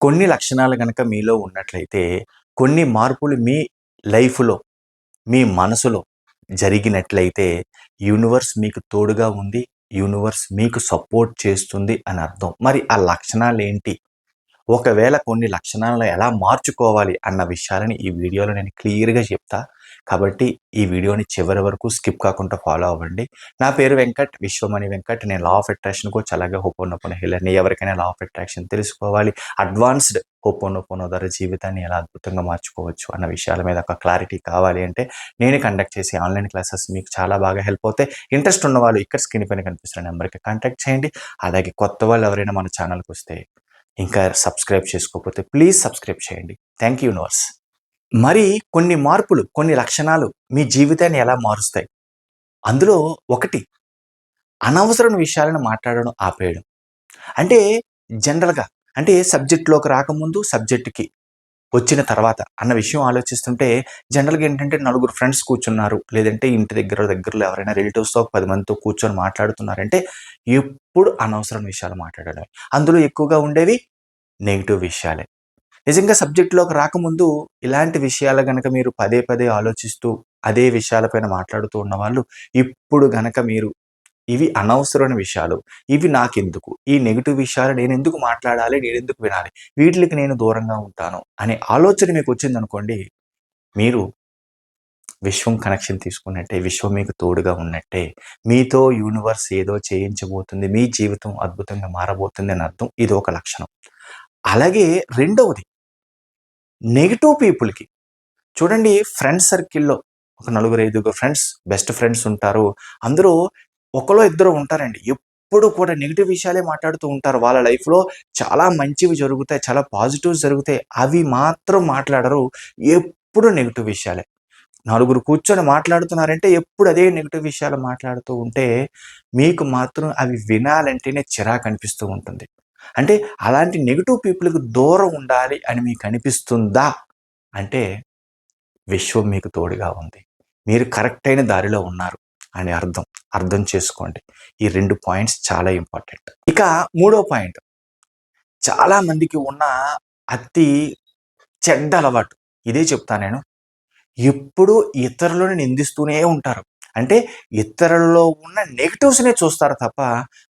కొన్ని లక్షణాలు కనుక మీలో ఉన్నట్లయితే కొన్ని మార్పులు మీ లైఫ్‌లో, మీ మనసులో జరిగినట్లయితే యూనివర్స్ మీకు తోడుగా ఉంది. యూనివర్స్ మీకు సపోర్ట్ చేస్తుంది అని అర్థం. మరి ఆ లక్షణాలు ఏంటి ఒకవేళ కొన్ని లక్షణాలను ఎలా మార్చుకోవాలి అన్న విషయాలని ఈ వీడియోలో నేను క్లియర్‌గా చెప్తా. కాబట్టి ఈ వీడియోని చివరి వరకు స్కిప్ కాకుండా ఫాలో అవ్వండి. నా పేరు వెంకట్. విశ్వమణి వెంకట్. నేను లా ఆఫ్ అట్రాక్షన్ కోచ్ అలాగే హోపోనోపోనో హీలర్‌ని. ఎవరికైనా లా ఆఫ్ అట్రాక్షన్ తెలుసుకోవాలి, అడ్వాన్స్డ్ హోపోనోపోనో ద్వారా జీవితాన్ని ఎలా అద్భుతంగా మార్చుకోవచ్చు అన్న విషయాల మీద ఒక క్లారిటీ కావాలి అంటే నేను కండక్ట్ చేసే ఆన్లైన్ క్లాసెస్ మీకు చాలా బాగా హెల్ప్ అవుతాయి. ఇంట్రెస్ట్ ఉన్నవాళ్ళు ఇక్కడ స్క్రీన్ పైన కనిపిస్తున్న నెంబర్‌కి కాంటాక్ట్ చేయండి. అలాగే కొత్త వాళ్ళు ఎవరైనా మన ఛానల్‌కి వస్తే ఇంకా సబ్స్క్రైబ్ చేసుకోకపోతే ప్లీజ్ సబ్స్క్రైబ్ చేయండి. Thank you universe. మరి కొన్ని మార్పులు, కొన్ని లక్షణాలు మీ జీవితాన్ని ఎలా మారుస్తాయి? అందులో ఒకటి అనవసరం విషయాలను మాట్లాడడం ఆపేయడం. అంటే జనరల్‌గా అంటే సబ్జెక్ట్‌లోకి రాకముందు, సబ్జెక్టుకి వచ్చిన తర్వాత అన్న విషయం ఆలోచిస్తుంటే జనరల్‌గా ఏంటంటే నలుగురు ఫ్రెండ్స్ కూర్చున్నారు. లేదంటే ఇంటి దగ్గర దగ్గరలో ఎవరైనా రిలేటివ్స్‌తో ఒక 10 మందితో కూర్చొని మాట్లాడుతున్నారంటే ఎప్పుడు అనవసరం విషయాలు మాట్లాడడం అందులో ఎక్కువగా ఉండేవి నెగిటివ్ విషయాలే. నిజంగా సబ్జెక్ట్‌లోకి రాకముందు ఇలాంటి విషయాలు గనక మీరు పదే పదే ఆలోచిస్తూ అదే విషయాలపైన మాట్లాడుతూ ఉన్నవాళ్ళు ఇప్పుడు గనక మీరు ఇవి అనవసరమైన విషయాలు. ఇవి నాకెందుకు? ఈ నెగిటివ్ విషయాలు నేను ఎందుకు మాట్లాడాలి? నేను ఎందుకు వినాలి? వీటికి నేను దూరంగా ఉంటాను అనే ఆలోచన మీకు వచ్చిందనుకోండి మీరు విశ్వం కనెక్షన్ తీసుకున్నట్టే. విశ్వం మీకు తోడుగా ఉన్నట్టే. మీతో యూనివర్స్ ఏదో చేయించబోతుంది. మీ జీవితం అద్భుతంగా మారబోతుంది అని అర్థం. ఇది ఒక లక్షణం. అలాగే రెండవది నెగిటివ్ పీపుల్‌కి చూడండి ఫ్రెండ్స్ సర్కిల్‌లో ఒక నలుగురు, ఐదుగురు ఫ్రెండ్స్, బెస్ట్ ఫ్రెండ్స్ ఉంటారు. అందరూ ఒకలో ఇద్దరు ఉంటారండి. ఎప్పుడు కూడా నెగిటివ్ విషయాలే మాట్లాడుతూ ఉంటారు. వాళ్ళ లైఫ్‌లో చాలా మంచివి జరుగుతాయి. చాలా పాజిటివ్స్ జరుగుతాయి. అవి మాత్రం మాట్లాడరు. ఎప్పుడు నెగిటివ్ విషయాలే. నలుగురు కూర్చొని మాట్లాడుతున్నారంటే ఎప్పుడు అదే నెగిటివ్ విషయాలు మాట్లాడుతూ ఉంటే మీకు మాత్రం అవి వినాలంటేనే చిరాకు అనిపిస్తూ ఉంటుంది. అంటే అలాంటి నెగిటివ్ పీపుల్‌కి దూరం ఉండాలి అని మీకు అనిపిస్తుందా? అంటే విశ్వం మీకు తోడుగా ఉంది. మీరు కరెక్ట్ అయిన దారిలో ఉన్నారు అని అర్థం. అర్థం చేసుకోండి. ఈ రెండు పాయింట్స్ చాలా ఇంపార్టెంట్. ఇక మూడో పాయింట్. చాలా మందికి ఉన్న అతి చెడ్డ అలవాటు. ఇదే చెప్తా నేను. ఎప్పుడూ ఇతరులను నిందిస్తూనే ఉంటారు. అంటే ఇతరులలో ఉన్న నెగిటివ్స్నే చూస్తారు తప్ప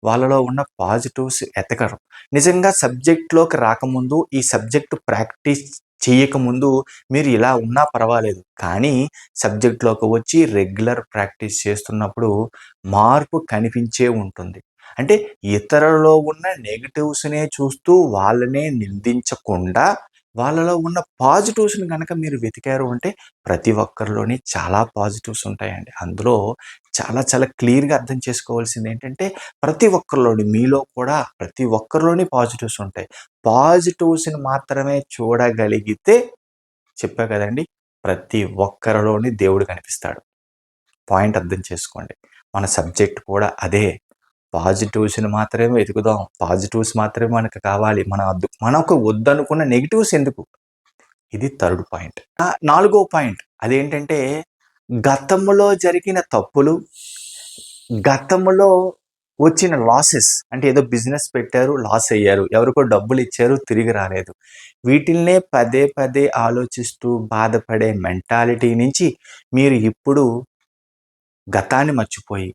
వాళ్ళలో ఉన్న పాజిటివ్స్ ఎతకరు. నిజంగా సబ్జెక్ట్‌లోకి రాకముందు ఈ సబ్జెక్ట్ ప్రాక్టీస్ చేయకముందు మీరు ఇలా ఉన్నా పర్వాలేదు. కానీ సబ్జెక్ట్‌లోకి వచ్చి రెగ్యులర్ ప్రాక్టీస్ చేస్తున్నప్పుడు మార్పు కనిపించే ఉంటుంది. అంటే ఇతరులలో ఉన్న నెగిటివ్స్నే చూస్తూ వాళ్ళనే నిందించకుండా వాళ్ళలో ఉన్న పాజిటివ్స్‌ని కనుక మీరు వెతికారు అంటే ప్రతి ఒక్కరిలోని చాలా పాజిటివ్స్ ఉంటాయండి. అందులో చాలా చాలా క్లియర్‌గా అర్థం చేసుకోవాల్సింది ఏంటంటే ప్రతి ఒక్కరిలోని మీలో కూడా ప్రతి ఒక్కరిలోని పాజిటివ్స్ ఉంటాయి. పాజిటివ్స్‌ని మాత్రమే చూడగలిగితే చెప్పా కదండీ! ప్రతి ఒక్కరిలోని దేవుడు కనిపిస్తాడు. పాయింట్ అర్థం చేసుకోండి. మన సబ్జెక్ట్ కూడా అదే. పాజిటివ్స్‌ని మాత్రమే వెతుకుదాం. పాజిటివ్స్ మాత్రమే మనకు కావాలి. మన వద్దు మనకు వద్దనుకున్న నెగిటివ్స్ ఎందుకు? ఇది థర్డ్ పాయింట్. నాలుగో పాయింట్ అదేంటంటే గతంలో జరిగిన తప్పులు, గతంలో వచ్చిన లాసెస్ అంటే ఏదో బిజినెస్ పెట్టారు, లాస్ అయ్యారు. ఎవరికో డబ్బులు ఇచ్చారు, తిరిగి రాలేదు. వీటిల్నే పదే పదే ఆలోచిస్తూ బాధపడే మెంటాలిటీ నుంచి మీరు ఇప్పుడు గతాన్ని మర్చిపోయి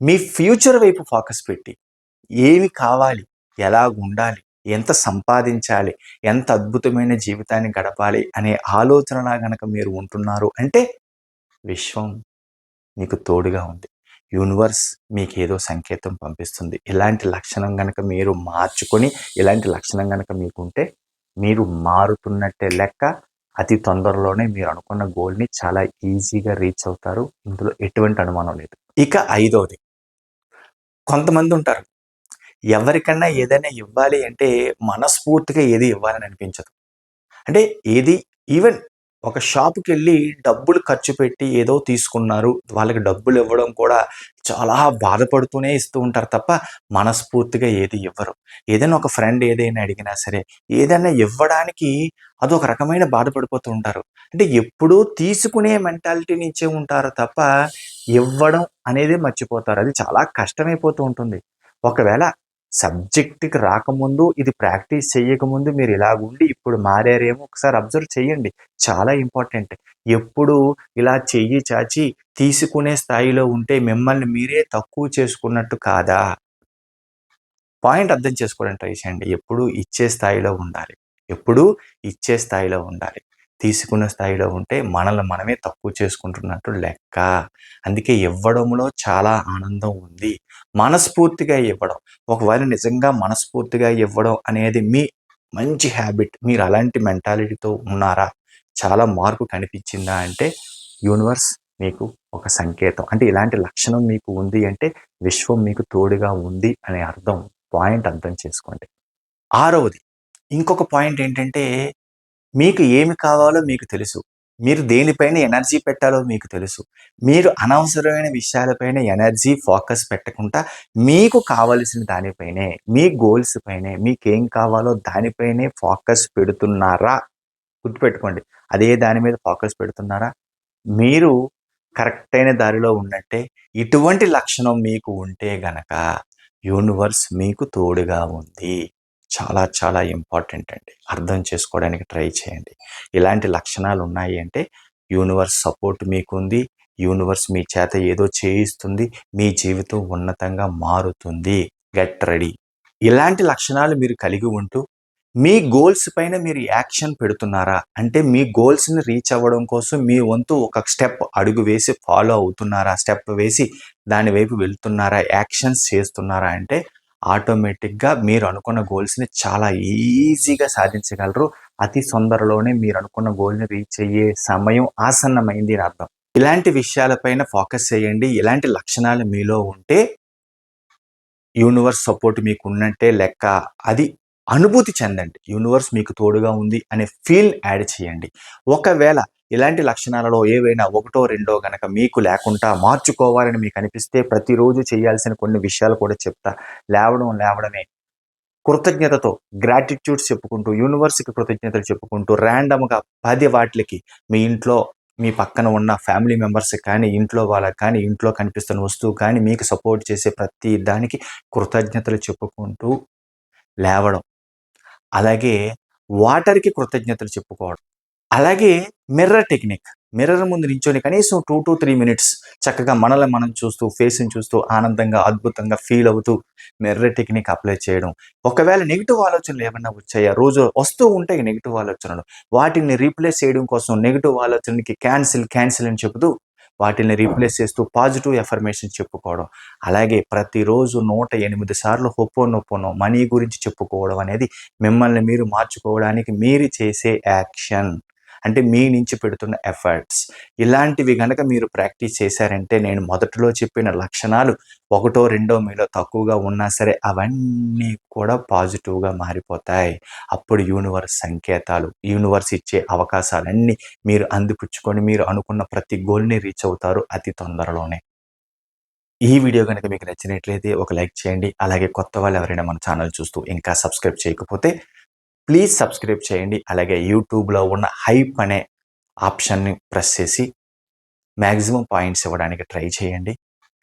మీ ఫ్యూచర్ వైపు ఫోకస్ పెట్టి ఏమి కావాలి? ఎలా ఉండాలి ఎంత సంపాదించాలి? ఎంత అద్భుతమైన జీవితాన్ని గడపాలి? అనే ఆలోచనలా గనక మీరు ఉంటున్నారు అంటే విశ్వం మీకు తోడుగా ఉంది. యూనివర్స్ మీకు ఏదో సంకేతం పంపిస్తుంది. ఇలాంటి లక్షణం గనక మీరు మార్చుకొని ఇలాంటి లక్షణం గనక మీకుంటే మీరు మారుతున్నట్టే లెక్క. అతి తొందరలోనే మీరు అనుకున్న గోల్‌ని చాలా ఈజీగా రీచ్ అవుతారు. ఇందులో ఎటువంటి అనుమానం లేదు. ఇక ఐదవది కొంతమంది ఉంటారు. ఎవరికన్నా ఏదైనా ఇవ్వాలి అంటే మనస్ఫూర్తిగా ఏది ఇవ్వాలని అనిపించదు. అంటే ఏది ఈవెన్ ఒక షాప్‌కెళ్ళి డబ్బులు ఖర్చు పెట్టి ఏదో తీసుకున్నారు. వాళ్ళకి డబ్బులు ఇవ్వడం కూడా చాలా బాధపడుతూనే ఇస్తూ ఉంటారు తప్ప మనస్ఫూర్తిగా ఏది ఇవ్వరు. ఏదైనా ఒక ఫ్రెండ్ ఏదైనా అడిగినా సరే ఏదైనా ఇవ్వడానికి అది ఒక రకమైన బాధపడిపోతూ ఉంటారు. అంటే ఎప్పుడూ తీసుకునే మెంటాలిటీ నుంచే ఉంటారు తప్ప ఇవ్వడం అనేది మర్చిపోతారు. అది చాలా కష్టమైపోతూ ఉంటుంది. ఒకవేళ సబ్జెక్ట్‌కి రాకముందు, ఇది ప్రాక్టీస్ చేయకముందు మీరు ఇలాగుండి ఇప్పుడు మారారేమో ఒకసారి అబ్జర్వ్ చేయండి. చాలా ఇంపార్టెంట్. ఎప్పుడు ఇలా చెయ్యి చాచి తీసుకునే స్థాయిలో ఉంటే మిమ్మల్ని మీరే తక్కువ చేసుకున్నట్టు కాదా? పాయింట్ అర్థం చేసుకోవడానికి ట్రై చేయండి. ఎప్పుడూ ఇచ్చే స్థాయిలో ఉండాలి. ఎప్పుడూ ఇచ్చే స్థాయిలో ఉండాలి. తీసుకున్న స్థాయిలో ఉంటే మనల్ని మనమే తక్కువ చేసుకుంటున్నట్టు లెక్క. అందుకే ఇవ్వడంలో చాలా ఆనందం ఉంది. మనస్ఫూర్తిగా ఇవ్వడం. ఒకవేళ నిజంగా మనస్ఫూర్తిగా ఇవ్వడం అనేది మీ మంచి హ్యాబిట్. మీరు అలాంటి మెంటాలిటీతో ఉన్నారా? చాలా మార్పు కనిపించిందా అంటే యూనివర్స్ మీకు ఒక సంకేతం. అంటే ఇలాంటి లక్షణం మీకు ఉంది అంటే విశ్వం మీకు తోడుగా ఉంది అనే అర్థం. పాయింట్ అర్థం చేసుకోండి. ఆరవది ఇంకొక పాయింట్ ఏంటంటే మీకు ఏమి కావాలో మీకు తెలుసు. మీరు దేనిపైన ఎనర్జీ పెట్టాలో మీకు తెలుసు. మీరు అనవసరమైన విషయాలపైన ఎనర్జీ, ఫోకస్ పెట్టకుండా మీకు కావలసిన దానిపైనే, మీ గోల్స్ పైనే, మీకేం కావాలో దానిపైనే ఫోకస్ పెడుతున్నారా? గుర్తుపెట్టుకోండి. అదే దాని మీద ఫోకస్ పెడుతున్నారా? మీరు కరెక్ట్ అయిన దారిలో ఉన్నట్టే. ఇటువంటి లక్షణం మీకు ఉంటే గనక యూనివర్స్ మీకు తోడుగా ఉంది. చాలా చాలా ఇంపార్టెంట్ అండి. అర్థం చేసుకోవడానికి ట్రై చేయండి. ఇలాంటి లక్షణాలు ఉన్నాయి అంటే యూనివర్స్ సపోర్ట్ మీకుంది. యూనివర్స్ మీ చేత ఏదో చేయిస్తుంది. మీ జీవితం ఉన్నతంగా మారుతుంది. Get ready. ఇలాంటి లక్షణాలు మీరు కలిగి ఉంటూ మీ గోల్స్ పైన మీరు యాక్షన్ పెడుతున్నారా? అంటే మీ గోల్స్‌ని రీచ్ అవ్వడం కోసం మీ వంతు ఒక స్టెప్ అడుగు వేసి ఫాలో అవుతున్నారా? స్టెప్ వేసి దాని వైపు వెళ్తున్నారా? యాక్షన్స్ చేస్తున్నారా? అంటే ఆటోమేటిక్‌గా మీరు అనుకున్న గోల్స్‌ని చాలా ఈజీగా సాధించగలరు. అతి తొందరలోనే మీరు అనుకున్న గోల్‌ని రీచ్ అయ్యే సమయం ఆసన్నమైంది అని అర్థం. ఇలాంటి విషయాలపైన ఫోకస్ చేయండి. ఇలాంటి లక్షణాలు మీలో ఉంటే యూనివర్స్ సపోర్ట్ మీకు ఉన్నట్టే లెక్క. అది అనుభూతి చెందండి. యూనివర్స్ మీకు తోడుగా ఉంది అనే ఫీల్ యాడ్ చేయండి. ఒకవేళ ఇలాంటి లక్షణాలలో ఏవైనా ఒకటో, రెండో గనక మీకు లేకుండా మార్చుకోవాలని మీకు అనిపిస్తే ప్రతిరోజు చేయాల్సిన కొన్ని విషయాలు కూడా చెప్తా. లేవడం లేవడమే కృతజ్ఞతతో గ్రాటిట్యూడ్స్ చెప్పుకుంటూ, యూనివర్స్‌కి కృతజ్ఞతలు చెప్పుకుంటూ ర్యాండమ్‌గా పది వాటికి మీ ఇంట్లో మీ పక్కన ఉన్న ఫ్యామిలీ మెంబర్స్‌కి కానీ, ఇంట్లో వాళ్ళకి కానీ, ఇంట్లో కనిపిస్తున్న వస్తువు కానీ, మీకు సపోర్ట్ చేసే ప్రతి దానికి కృతజ్ఞతలు చెప్పుకుంటూ లేవడం. అలాగే వాటర్‌కి కృతజ్ఞతలు చెప్పుకోవడం. అలాగే మిర్రర్ టెక్నిక్. మిర్రర్ ముందు నించొని కనీసం 2-3 మినిట్స్ చక్కగా మనల్ని మనం చూస్తూ, ఫేస్‌ని చూస్తూ ఆనందంగా, అద్భుతంగా ఫీల్ అవుతూ మిర్రర్ టెక్నిక్ అప్లై చేయడం. ఒకవేళ నెగిటివ్ ఆలోచనలు ఏమైనా వచ్చాయా? రోజు వస్తూ ఉంటాయి నెగిటివ్ ఆలోచనలు. వాటిని రీప్లేస్ చేయడం కోసం నెగిటివ్ ఆలోచనలకి క్యాన్సిల్, క్యాన్సిల్ అని చెబుతూ వాటిని రీప్లేస్ చేస్తూ పాజిటివ్ ఎఫర్మేషన్ చెప్పుకోవడం. అలాగే ప్రతిరోజు 108 సార్లు హొపోనొపోనో మనీ గురించి చెప్పుకోవడం అనేది మిమ్మల్ని మీరు మార్చుకోవడానికి మీరు చేసే యాక్షన్. అంటే మీ నుంచి పెడుతున్న ఎఫర్ట్స్. ఇలాంటివి కనుక మీరు ప్రాక్టీస్ చేశారంటే నేను మొదట్లో చెప్పిన లక్షణాలు ఒకటో, రెండో మీలో తక్కువగా ఉన్నా సరే అవన్నీ కూడా పాజిటివ్‌గా మారిపోతాయి. అప్పుడు యూనివర్స్ సంకేతాలు, యూనివర్స్ ఇచ్చే అవకాశాలన్నీ మీరు అందిపుచ్చుకొని మీరు అనుకున్న ప్రతి గోల్‌ని రీచ్ అవుతారు అతి తొందరలోనే. ఈ వీడియో గనక మీకు నచ్చినట్లయితే ఒక లైక్ చేయండి. అలాగే కొత్త వాళ్ళు ఎవరైనా మన ఛానల్ చూస్తూ ఇంకా సబ్స్క్రైబ్ చేయకపోతే ప్లీజ్ సబ్స్క్రైబ్ చేయండి. అలాగే యూట్యూబ్‌లో ఉన్న హైప్ అనే ఆప్షన్‌ని ప్రెస్ చేసి మ్యాక్సిమం పాయింట్స్ ఇవ్వడానికి ట్రై చేయండి.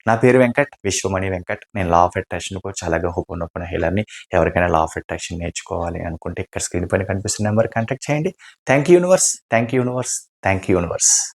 నా పేరు వెంకట్. విశ్వమణి వెంకట్. నేను లా ఆఫ్ అట్రాక్షన్ కోచ్ అలాగే హోపోనోపోనో హీలర్‌ని. ఎవరికైనా లా ఆఫ్ అట్రాక్షన్ నేర్చుకోవాలి అనుకుంటే ఇక్కడ స్క్రీన్ పైన కనిపిస్తున్న నెంబర్ కాంటాక్ట్ చేయండి. Thank you universe. Thank you universe. Thank you universe.